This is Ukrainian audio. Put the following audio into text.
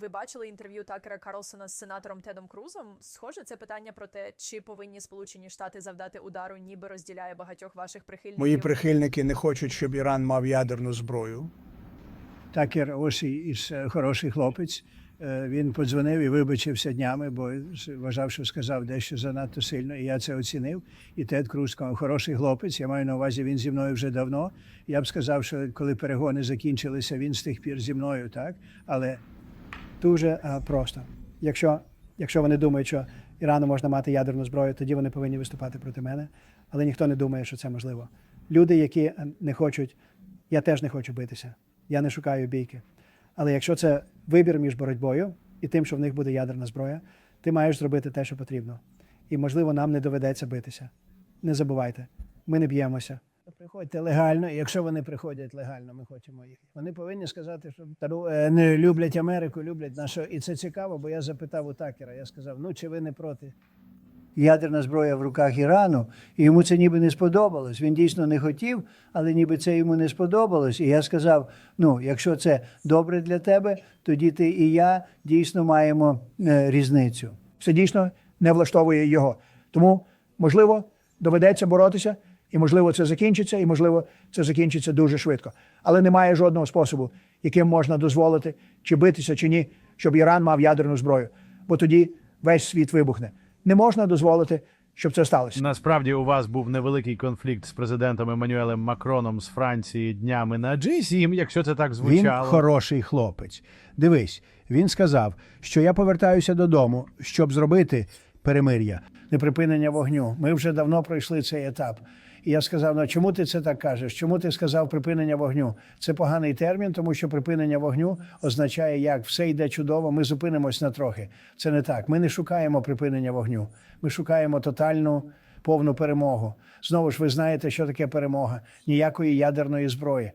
ви бачили інтерв'ю Такера Карлсона з сенатором Тедом Крузом? Схоже, це питання про те, чи повинні Сполучені Штати завдати удару, ніби розділяє багатьох ваших прихильників. Мої прихильники не хочуть, щоб Іран мав ядерну зброю. Такер ось із е, хороший хлопець. Е, Він подзвонив і вибачився днями, бо вважав, що сказав дещо занадто сильно, і я це оцінив. І Тед Круз сказав, хороший хлопець. Я маю на увазі, він зі мною вже давно. Я б сказав, що коли перегони закінчилися, він з тих пір зі мною, так? Але Дуже е, просто. Якщо, якщо вони думають, що Ірану можна мати ядерну зброю, тоді вони повинні виступати проти мене. Але ніхто не думає, що це можливо. Люди, які е, не хочуть, я теж не хочу битися. Я не шукаю бійки. Але якщо це вибір між боротьбою і тим, що в них буде ядерна зброя, ти маєш зробити те, що потрібно. І, можливо, нам не доведеться битися. Не забувайте, ми не б'ємося. Приходьте легально, і якщо вони приходять легально, ми хочемо їх. Вони повинні сказати, що «Тару, е, не люблять Америку, люблять нашу. І це цікаво, бо я запитав у Такера, я сказав, ну чи ви не проти? Ядерна зброя в руках Ірану, і йому це ніби не сподобалось. Він дійсно не хотів, але ніби це йому не сподобалось. І я сказав: ну, якщо це добре для тебе, тоді ти і я дійсно маємо е, різницю. Це дійсно не влаштовує його. Тому, можливо, доведеться боротися, і можливо, це закінчиться, і можливо, це закінчиться дуже швидко. Але немає жодного способу, яким можна дозволити, чи битися, чи ні, щоб Іран мав ядерну зброю. Бо тоді весь світ вибухне. Не можна дозволити, щоб це сталося. Насправді у вас був невеликий конфлікт з президентом Еммануелем Макроном з Франції днями на G7, якщо це так Він звучало. хороший хлопець. Дивись, він сказав, що я повертаюся додому, щоб зробити перемир'я. Неприпинення вогню. Ми вже давно пройшли цей етап. І я сказав: ну чому ти це так кажеш? Чому ти сказав припинення вогню? Це поганий термін, тому що припинення вогню означає, як все йде чудово, ми зупинимось на трохи. Це не так. Ми не шукаємо припинення вогню. Ми шукаємо тотальну повну перемогу. Знову ж ви знаєте, що таке перемога. Ніякої ядерної зброї.